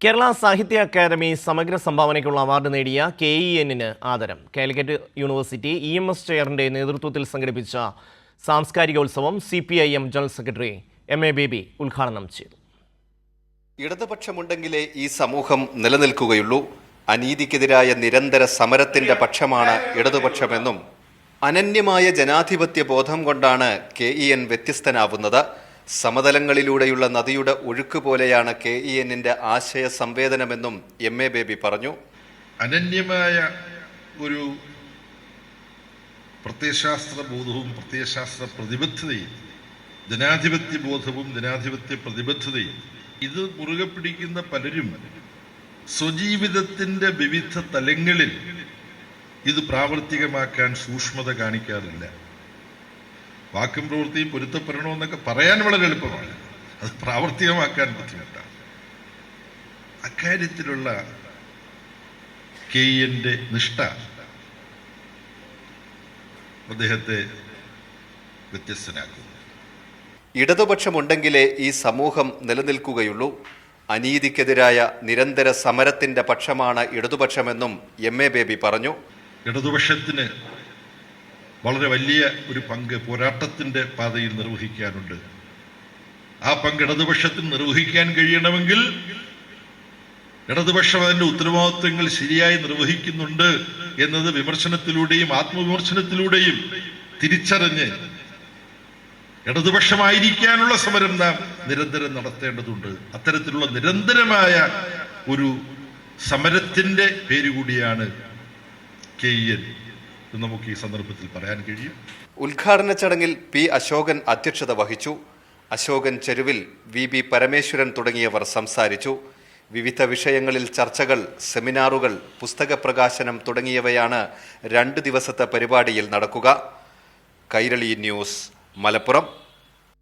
കേരള സാഹിത്യ അക്കാദമി സമഗ്ര സംഭാവനയ്ക്കുള്ള അവാർഡ് നേടിയ കെ ഇ എന്നിന് ആദരം. Calicut university E M S ചെയറിന്റെ നേതൃത്വത്തിൽ സംഘടിപ്പിച്ച സാംസ്കാരികോത്സവം C P I M general secretary M A Baby ഉദ്ഘാടനം ചെയ്തു. ഇടതുപക്ഷമുണ്ടെങ്കിലേ ഈ സമൂഹം നിലനിൽക്കുകയുള്ളൂ. അനീതിക്കെതിരായ നിരന്തര സമരത്തിന്റെ പക്ഷമാണ് ഇടതുപക്ഷമെന്നും അനന്യമായ ജനാധിപത്യ ബോധം കൊണ്ടാണ് കെ ഇ എൻ വ്യത്യസ്തനാവുന്നത്. സമതലങ്ങളിലൂടെയുള്ള നദിയുടെ ഒഴുക്ക് പോലെയാണ് കെ ഇ എന്നിന്റെ ആശയ സംവേദനമെന്നും എം എ ബേബി പറഞ്ഞു. അനന്യമായ ഒരു പ്രത്യയശാസ്ത്ര ബോധവും പ്രത്യയശാസ്ത്ര പ്രതിബദ്ധതയും ജനാധിപത്യ ബോധവും ജനാധിപത്യ പ്രതിബദ്ധതയും ഇത് മുറുകെ പിടിക്കുന്ന പലരും സ്വജീവിതത്തിന്റെ വിവിധ തലങ്ങളിൽ ഇത് പ്രാവർത്തികമാക്കാൻ സൂക്ഷ്മത കാണിക്കാറില്ല. വാക്കും പ്രവൃത്തിയും പൊരുത്തപ്പെടണമെന്നൊക്കെ പറയാൻ വളരെ എളുപ്പമാണ്. അത് പ്രാവർത്തികമാക്കാൻ ബുദ്ധിമുട്ടാണ്. അക്കാര്യത്തിലുള്ള കെ എന്റെ നിഷ്ഠ അദ്ദേഹത്തെ വ്യത്യസ്തനാക്കുന്നു. ഇടതുപക്ഷമുണ്ടെങ്കിലേ ഈ സമൂഹം നിലനിൽക്കുകയുള്ളൂ. അനീതിക്കെതിരായ നിരന്തര സമരത്തിന്റെ പക്ഷമാണ് ഇടതുപക്ഷമെന്നും എം എ ബേബി പറഞ്ഞു. ഇടതുപക്ഷത്തിന് വളരെ വലിയ ഒരു പങ്ക് പോരാട്ടത്തിന്റെ പാതയിൽ നിർവഹിക്കാനുണ്ട്. ആ പങ്ക് ഇടതുപക്ഷത്തിന് നിർവഹിക്കാൻ കഴിയണമെങ്കിൽ ഇടതുപക്ഷം അതിന്റെ ഉത്തരവാദിത്വങ്ങൾ ശരിയായി നിർവഹിക്കുന്നുണ്ട് എന്നത് വിമർശനത്തിലൂടെയും ആത്മവിമർശനത്തിലൂടെയും തിരിച്ചറിഞ്ഞ് ഇടതുപക്ഷമായിരിക്കാനുള്ള സമരം നാം നിരന്തരം നടത്തേണ്ടതുണ്ട്. അത്തരത്തിലുള്ള നിരന്തരമായ ഒരു സമരത്തിന്റെ പേരുകൂടിയാണ് കെ എന്ന് നമുക്ക് ഈ സന്ദർഭത്തിൽ പറയാൻ കഴിയും. ഉദ്ഘാടന ചടങ്ങിൽ പി അശോകൻ അധ്യക്ഷത വഹിച്ചു. അശോകൻ ചെരുവിൽ വി ബി പരമേശ്വരൻ തുടങ്ങിയവർ സംസാരിച്ചു. വിവിധ വിഷയങ്ങളിൽ ചർച്ചകൾ സെമിനാറുകൾ പുസ്തക പ്രകാശനം തുടങ്ങിയവയാണ് രണ്ട് ദിവസത്തെ പരിപാടിയിൽ നടക്കുക. കൈരളി ന്യൂസ് മലപ്പുറം.